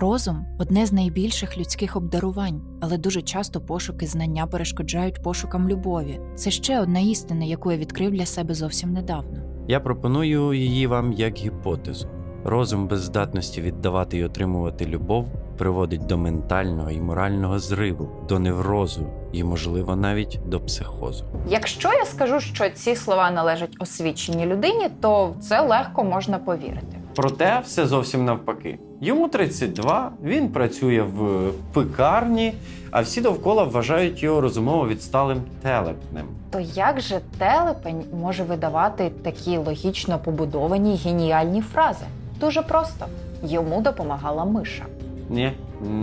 Розум одне з найбільших людських обдарувань, але дуже часто пошуки знання перешкоджають пошукам любові. Це ще одна істина, яку я відкрив для себе зовсім недавно. Я пропоную її вам як гіпотезу. Розум без здатності віддавати і отримувати любов приводить до ментального і морального зриву, до неврозу і, можливо, навіть до психозу. Якщо я скажу, що ці слова належать освіченій людині, то в це легко можна повірити. Проте все зовсім навпаки. Йому 32, він працює в пекарні, а всі довкола вважають його розумово відсталим телепнем. То як же телепень може видавати такі логічно побудовані геніальні фрази? Дуже просто йому допомагала миша. Ні,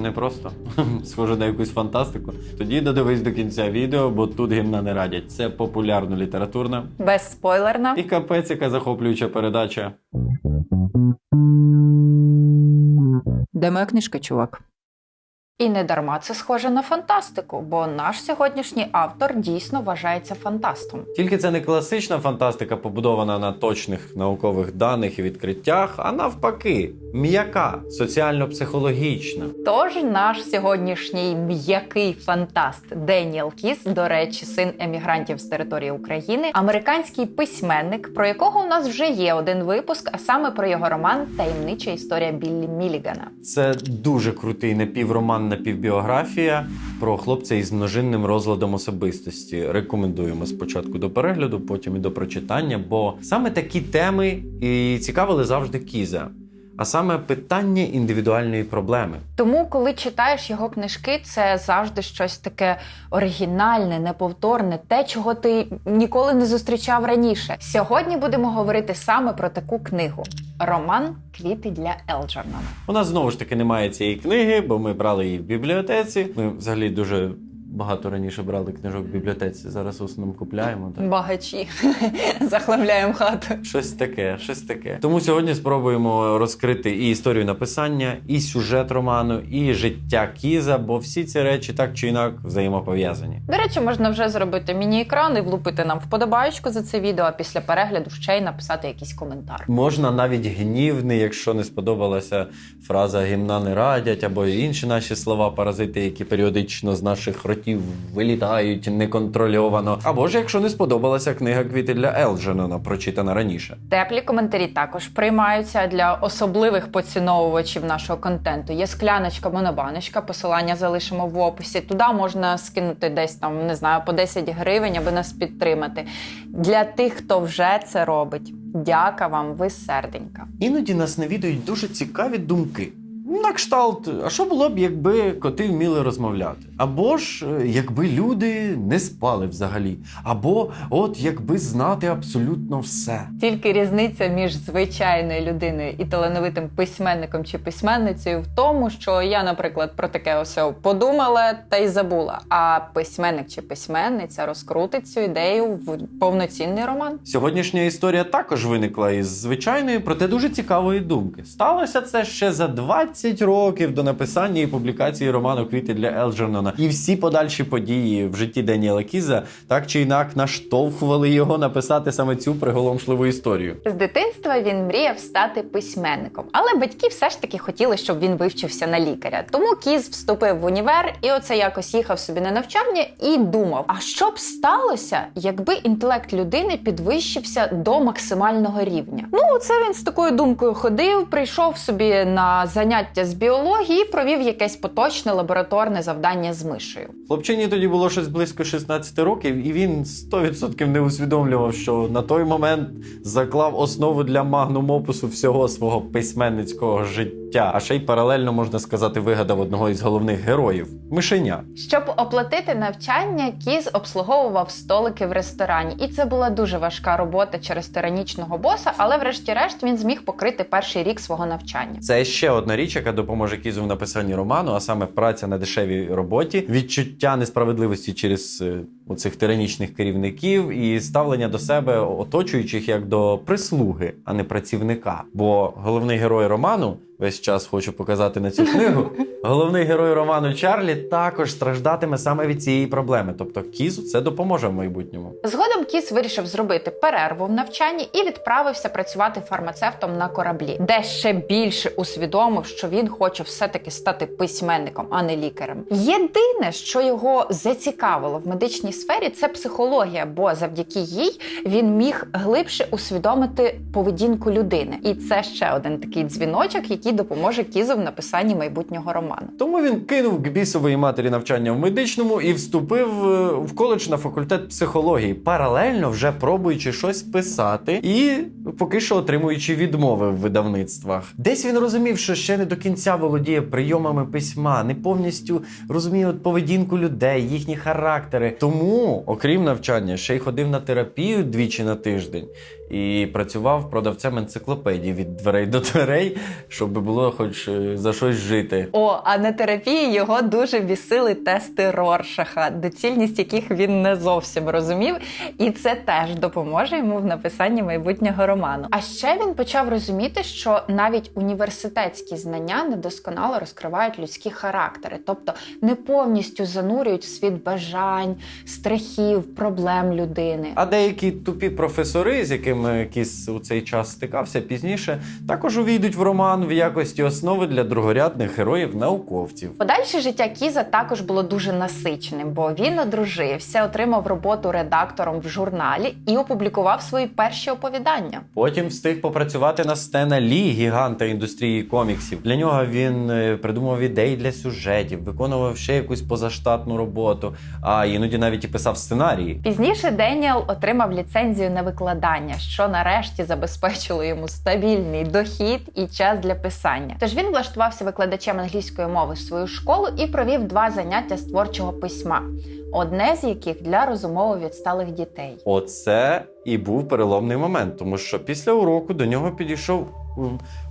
не просто. Схоже на якусь фантастику. Тоді додивись до кінця відео, бо тут гімна не радять. Це популярно літературна Безспойлерна. і капець, яка захоплююча передача. Де моя книжка, чувак? І не дарма це схоже на фантастику, бо наш сьогоднішній автор дійсно вважається фантастом. Тільки це не класична фантастика, побудована на точних наукових даних і відкриттях, а навпаки, м'яка, соціально-психологічна. Тож наш сьогоднішній м'який фантаст Деніел Кіс, до речі, син емігрантів з території України, американський письменник, про якого у нас вже є один випуск, а саме про його роман Таємнича історія Біллі Мілігана. Це дуже крутий напівроман, напівбіографія про хлопця із множинним розладом особистості. Рекомендуємо спочатку до перегляду, потім і до прочитання, бо саме такі теми і цікавили завжди Кіза. А саме питання індивідуальної проблеми. Тому, коли читаєш його книжки, це завжди щось таке оригінальне, неповторне, те, чого ти ніколи не зустрічав раніше. Сьогодні будемо говорити саме про таку книгу: роман Квіти для Елджернона. У нас знову ж таки немає цієї книги, бо ми брали її в бібліотеці. Ми взагалі дуже багато раніше брали книжок в бібліотеці. Зараз в основному купляємо. Так? Багачі захламляємо хату. Щось таке, щось таке. Тому сьогодні спробуємо розкрити і історію написання, і сюжет роману, і життя Кіза, бо всі ці речі так чи інак взаємопов'язані. До речі, можна вже зробити міні-екран і влупити нам вподобаєчку за це відео, а після перегляду ще й написати якийсь коментар. Можна навіть гнівний, якщо не сподобалася фраза гімна не радять, або інші наші слова, паразити, які періодично з наших ротів вилітають неконтрольовано. Або ж якщо не сподобалася книга Квіти для Елдженона, прочитана раніше. Теплі коментарі також приймаються для особливих поціновувачів нашого контенту. Є скляночка, монобаночка, посилання залишимо в описі. Туди можна скинути десь там, не знаю, по 10 гривень, аби нас підтримати. Для тих, хто вже це робить, дяка вам, ви серденька. Іноді нас навідують дуже цікаві думки. На кшталт, а що було б, якби коти вміли розмовляти? Або ж е, якби люди не спали взагалі, або от якби знати абсолютно все. Тільки різниця між звичайною людиною і талановитим письменником чи письменницею в тому, що я, наприклад, про таке ось подумала та й забула. А письменник чи письменниця розкрутить цю ідею в повноцінний роман. Сьогоднішня історія також виникла із звичайної, проте дуже цікавої думки. Сталося це ще за 20 років до написання і публікації роману Квіти для Елджернона. І всі подальші події в житті Деніела Кіза так чи інак наштовхували його написати саме цю приголомшливу історію. З дитинства він мріяв стати письменником, але батьки все ж таки хотіли, щоб він вивчився на лікаря. Тому кіз вступив в універ і оце якось їхав собі на навчання і думав: а що б сталося, якби інтелект людини підвищився до максимального рівня? Ну, це він з такою думкою ходив, прийшов собі на заняття з біології, провів якесь поточне лабораторне завдання з мишею. Хлопчині тоді було щось близько 16 років, і він 100% не усвідомлював, що на той момент заклав основу для магнум опусу всього свого письменницького життя. А ще й паралельно можна сказати, вигадав одного із головних героїв мишеня. Щоб оплатити навчання, кіз обслуговував столики в ресторані, і це була дуже важка робота через тиранічного боса, але врешті-решт він зміг покрити перший рік свого навчання. Це ще одна річ, яка допоможе Кізу в написанні роману, а саме праця на дешевій роботі, відчуття несправедливості через е, у цих тиранічних керівників і ставлення до себе оточуючих як до прислуги, а не працівника. Бо головний герой роману. Весь час хочу показати на цю книгу. Головний герой роману Чарлі також страждатиме саме від цієї проблеми. Тобто кізу це допоможе в майбутньому. Згодом Кіс вирішив зробити перерву в навчанні і відправився працювати фармацевтом на кораблі, де ще більше усвідомив, що він хоче все-таки стати письменником, а не лікарем. Єдине, що його зацікавило в медичній сфері, це психологія, бо завдяки їй він міг глибше усвідомити поведінку людини. І це ще один такий дзвіночок, який допоможе Кізу в написанні майбутнього роману. Тому він кинув к бісової матері навчання в медичному і вступив е, в коледж на факультет психології, паралельно вже пробуючи щось писати і поки що отримуючи відмови в видавництвах. Десь він розумів, що ще не до кінця володіє прийомами письма, не повністю розуміє поведінку людей, їхні характери. Тому, окрім навчання, ще й ходив на терапію двічі на тиждень. І працював продавцем енциклопедій від дверей до дверей, щоб було хоч е, за щось жити. О, а на терапії його дуже бісили тести Роршаха, доцільність яких він не зовсім розумів, і це теж допоможе йому в написанні майбутнього роману. А ще він почав розуміти, що навіть університетські знання недосконало розкривають людські характери, тобто не повністю занурюють в світ бажань, страхів, проблем людини. А деякі тупі професори, з якими Кіс у цей час стикався пізніше, також увійдуть в роман в якості основи для другорядних героїв-науковців. Подальше життя Кіза також було дуже насиченим, бо він одружився, отримав роботу редактором в журналі і опублікував свої перші оповідання. Потім встиг попрацювати на Стена Лі, гіганта індустрії коміксів. Для нього він е, придумав ідеї для сюжетів, виконував ще якусь позаштатну роботу, а іноді навіть і писав сценарії. Пізніше Деніел отримав ліцензію на викладання, що нарешті забезпечило йому стабільний дохід і час для писання. Тож він влаштувався викладачем англійської мови в свою школу і провів два заняття з творчого письма, одне з яких для розумово відсталих дітей. Оце і був переломний момент, тому що після уроку до нього підійшов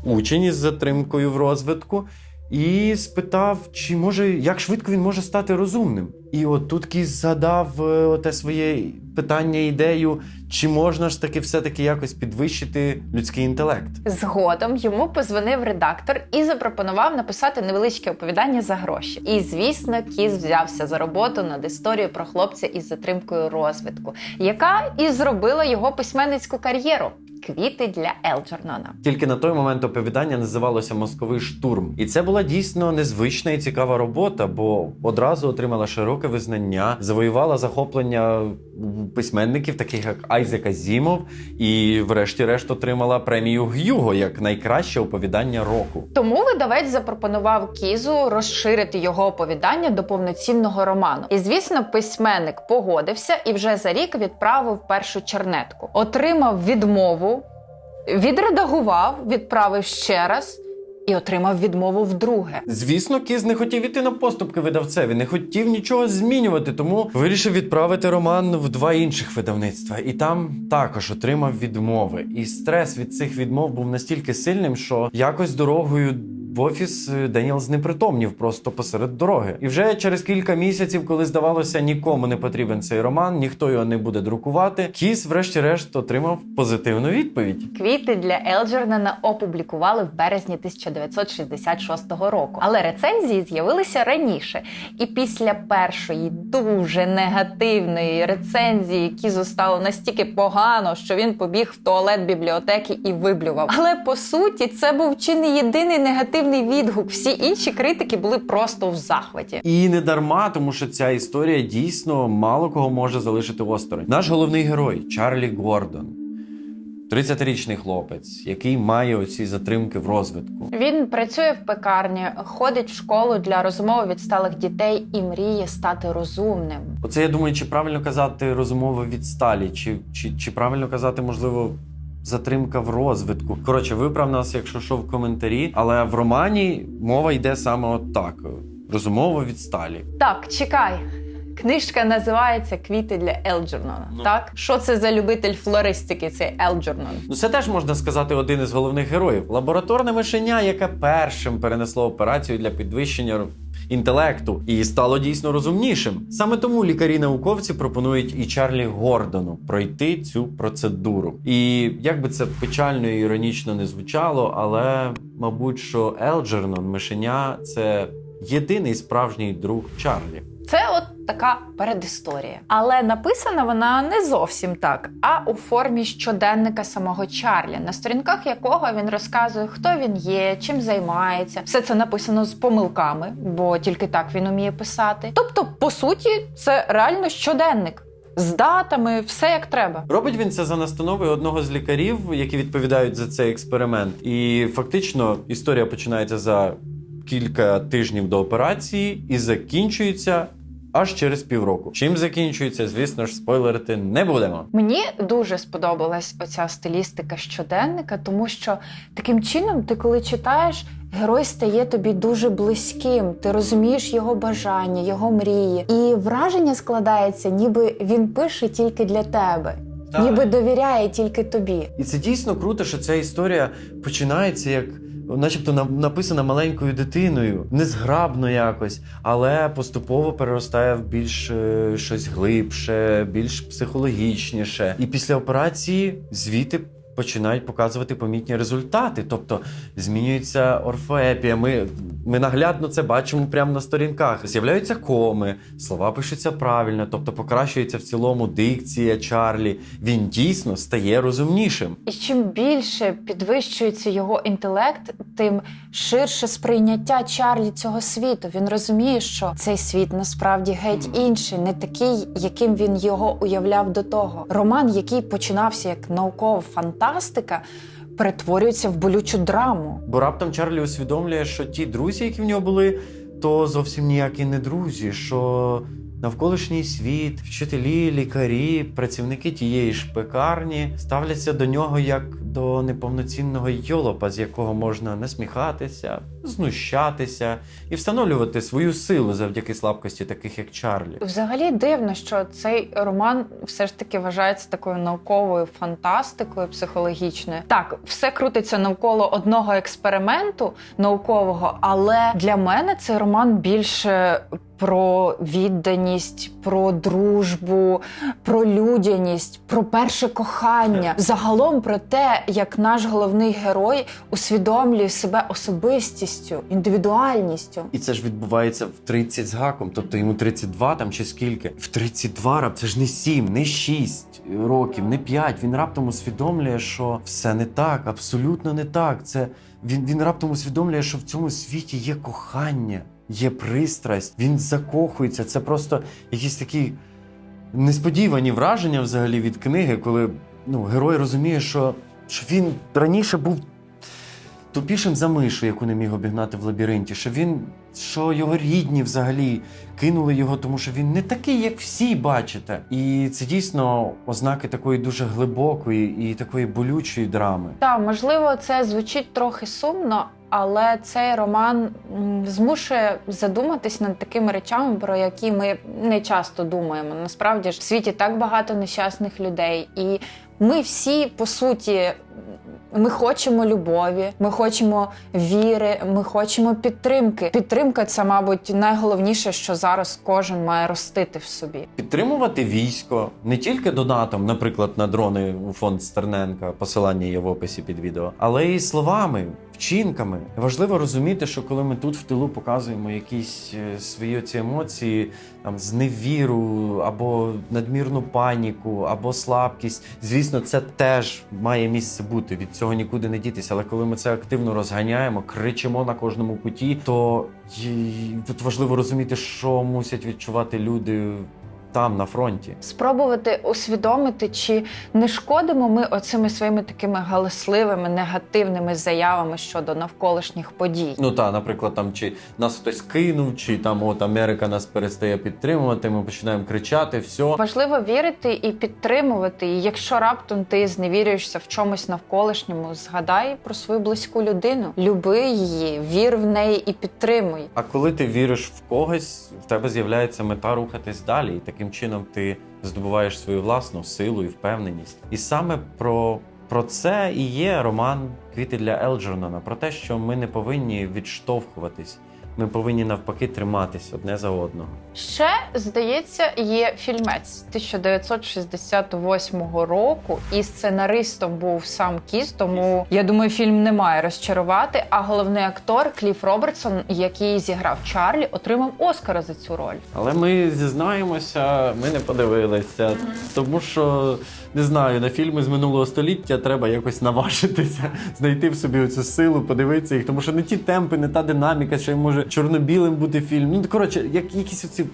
учень із затримкою в розвитку і спитав, чи може як швидко він може стати розумним. І от тут Кіс згадав е, те своє питання, ідею, чи можна ж таки все-таки якось підвищити людський інтелект. Згодом йому позвонив редактор і запропонував написати невеличке оповідання за гроші. І звісно, Кіс взявся за роботу над історією про хлопця із затримкою розвитку, яка і зробила його письменницьку кар'єру. Квіти для Елджернона. Тільки на той момент оповідання називалося Мозковий штурм, і це була дійсно незвична і цікава робота, бо одразу отримала широке визнання, завоювала захоплення письменників, таких як Айзек Азімов, і, врешті-решт, отримала премію Гюго як найкраще оповідання року. Тому видавець запропонував Кізу розширити його оповідання до повноцінного роману. І звісно, письменник погодився і вже за рік відправив першу чернетку. Отримав відмову, відредагував, відправив ще раз і отримав відмову вдруге. Звісно, Кіз не хотів іти на поступки видавцеві, не хотів нічого змінювати, тому вирішив відправити роман в два інших видавництва. І там також отримав відмови. І стрес від цих відмов був настільки сильним, що якось дорогою. В офіс е, Деніел знепритомнів просто посеред дороги. І вже через кілька місяців, коли здавалося, нікому не потрібен цей роман, ніхто його не буде друкувати. Кіс, врешті-решт, отримав позитивну відповідь. Квіти для Елджернана опублікували в березні 1966 року, але рецензії з'явилися раніше. І після першої дуже негативної рецензії Кізу стало настільки погано, що він побіг в туалет бібліотеки і виблював. Але по суті, це був чи не єдиний негативний відгук. Всі інші критики були просто в захваті. І не дарма, тому що ця історія дійсно мало кого може залишити осторонь. Наш головний герой Чарлі Гордон, 30-річний хлопець, який має оці затримки в розвитку. Він працює в пекарні, ходить в школу для розмови відсталих дітей і мріє стати розумним. Оце я думаю, чи правильно казати розумово відсталі, чи, чи, чи правильно казати, можливо. Затримка в розвитку. Коротше, виправ нас, якщо що в коментарі, але в романі мова йде саме от так: розумово відсталі. Так, чекай. Книжка називається Квіти для Елджернона. Ну. Так, що це за любитель флористики? Цей Елджернон? Ну, це теж можна сказати один із головних героїв. Лабораторне мишеня, яке першим перенесло операцію для підвищення інтелекту і стало дійсно розумнішим. Саме тому лікарі-науковці пропонують і Чарлі Гордону пройти цю процедуру. І як би це печально і іронічно не звучало, але мабуть, що Елджернон мишеня це єдиний справжній друг Чарлі. Це от така передісторія. Але написана вона не зовсім так, а у формі щоденника самого Чарлі, на сторінках якого він розказує, хто він є, чим займається. Все це написано з помилками, бо тільки так він уміє писати. Тобто, по суті, це реально щоденник з датами, все як треба. Робить він це за настановою одного з лікарів, які відповідають за цей експеримент. І фактично історія починається за кілька тижнів до операції і закінчується аж через півроку. Чим закінчується, звісно ж, спойлерити не будемо. Мені дуже сподобалась оця стилістика щоденника, тому що таким чином, ти коли читаєш, герой стає тобі дуже близьким. Ти розумієш його бажання, його мрії, і враження складається, ніби він пише тільки для тебе, ніби довіряє тільки тобі. І це дійсно круто, що ця історія починається як. Начебто на- написана маленькою дитиною, незграбно якось, але поступово переростає в більш е, щось глибше, більш психологічніше. І після операції звіти починають показувати помітні результати. Тобто змінюється орфоепія. Ми, ми наглядно це бачимо прямо на сторінках. З'являються коми, слова пишуться правильно, тобто покращується в цілому дикція Чарлі. Він дійсно стає розумнішим. І чим більше підвищується його інтелект, тим ширше сприйняття Чарлі цього світу. Він розуміє, що цей світ насправді геть інший, не такий, яким він його уявляв до того. Роман, який починався як наукова фантастика, перетворюється в болючу драму. Бо раптом Чарлі усвідомлює, що ті друзі, які в нього були, то зовсім ніякі не друзі. Що навколишній світ, вчителі, лікарі, працівники тієї ж пекарні ставляться до нього як до неповноцінного йолопа, з якого можна насміхатися, знущатися і встановлювати свою силу завдяки слабкості, таких як Чарлі. Взагалі дивно, що цей роман все ж таки вважається такою науковою фантастикою психологічною. Так, все крутиться навколо одного експерименту наукового, але для мене цей роман більше. Про відданість, про дружбу, про людяність, про перше кохання. Загалом про те, як наш головний герой усвідомлює себе особистістю, індивідуальністю. І це ж відбувається в 30 з гаком, тобто йому 32 там чи скільки. В 32 рап це ж не 7, не 6 років, не 5. Він раптом усвідомлює, що все не так, абсолютно не так. Це він, він раптом усвідомлює, що в цьому світі є кохання, є пристрасть. Він закохується. Це просто якісь такі несподівані враження взагалі від книги, коли ну, герой розуміє, що, що він раніше був тупішим за мишу, яку не міг обігнати в лабіринті, що він, що його рідні взагалі кинули його, тому що він не такий, як всі бачите. І це дійсно ознаки такої дуже глибокої і такої болючої драми. Так, можливо, це звучить трохи сумно, але цей роман змушує задуматись над такими речами, про які ми не часто думаємо. Насправді ж в світі так багато нещасних людей, і ми всі по суті. Ми хочемо любові, ми хочемо віри, ми хочемо підтримки. Підтримка це, мабуть, найголовніше, що зараз кожен має ростити в собі. Підтримувати військо не тільки донатом, наприклад, на дрони у фонд Стерненка, посилання є в описі під відео, але й словами, вчинками. Важливо розуміти, що коли ми тут в тилу показуємо якісь е, свої ці емоції, там зневіру або надмірну паніку, або слабкість, звісно, це теж має місце бути. Від цього нікуди не дітися. Але коли ми це активно розганяємо, кричимо на кожному куті, то тут важливо розуміти, що мусять відчувати люди там, на фронті. Спробувати усвідомити, чи не шкодимо ми оцими своїми такими галасливими негативними заявами щодо навколишніх подій. Ну та, наприклад, там чи нас хтось кинув, чи там от Америка нас перестає підтримувати, ми починаємо кричати, все. Важливо вірити і підтримувати. І якщо раптом ти зневірюєшся в чомусь навколишньому, згадай про свою близьку людину, люби її, вір в неї і підтримуй. А коли ти віриш в когось, в тебе з'являється мета рухатись далі, і таким чином ти здобуваєш свою власну силу і впевненість. І саме про, про це і є роман Квіти для Елджернона, про те, що ми не повинні відштовхуватись, ми повинні навпаки триматись одне за одного. Ще здається, є фільмець 1968 року, і сценаристом був сам Кіс. Тому я думаю, фільм не має розчарувати. А головний актор Кліф Робертсон, який зіграв Чарлі, отримав Оскара за цю роль. Але ми зізнаємося, ми не подивилися, тому що не знаю, на фільми з минулого століття треба якось наважитися, знайти в собі оцю силу, подивитися їх, тому що не ті темпи, не та динаміка, що й може чорно-білим бути фільм. Ну коротше, як якісь оці.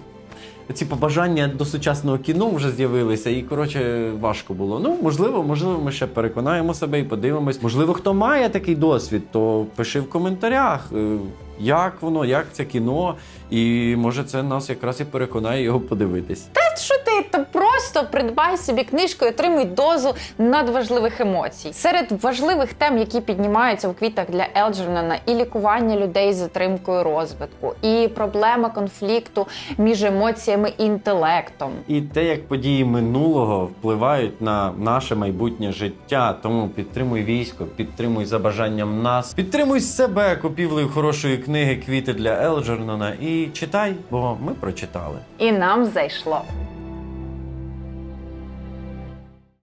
Ці побажання до сучасного кіно вже з'явилися, і коротше важко було. Ну можливо, можливо, ми ще переконаємо себе і подивимось. Можливо, хто має такий досвід, то пиши в коментарях, е, як воно, як це кіно, і може це нас якраз і переконає його подивитись. Що ти то просто придбай собі книжку і отримуй дозу надважливих емоцій. Серед важливих тем, які піднімаються у квітах для Елджернона, і лікування людей з затримкою розвитку, і проблема конфлікту між емоціями і інтелектом. І те, як події минулого впливають на наше майбутнє життя. Тому підтримуй військо, підтримуй за бажанням нас, підтримуй себе купівлею хорошої книги Квіти для Елджернона і читай, бо ми прочитали. І нам зайшло.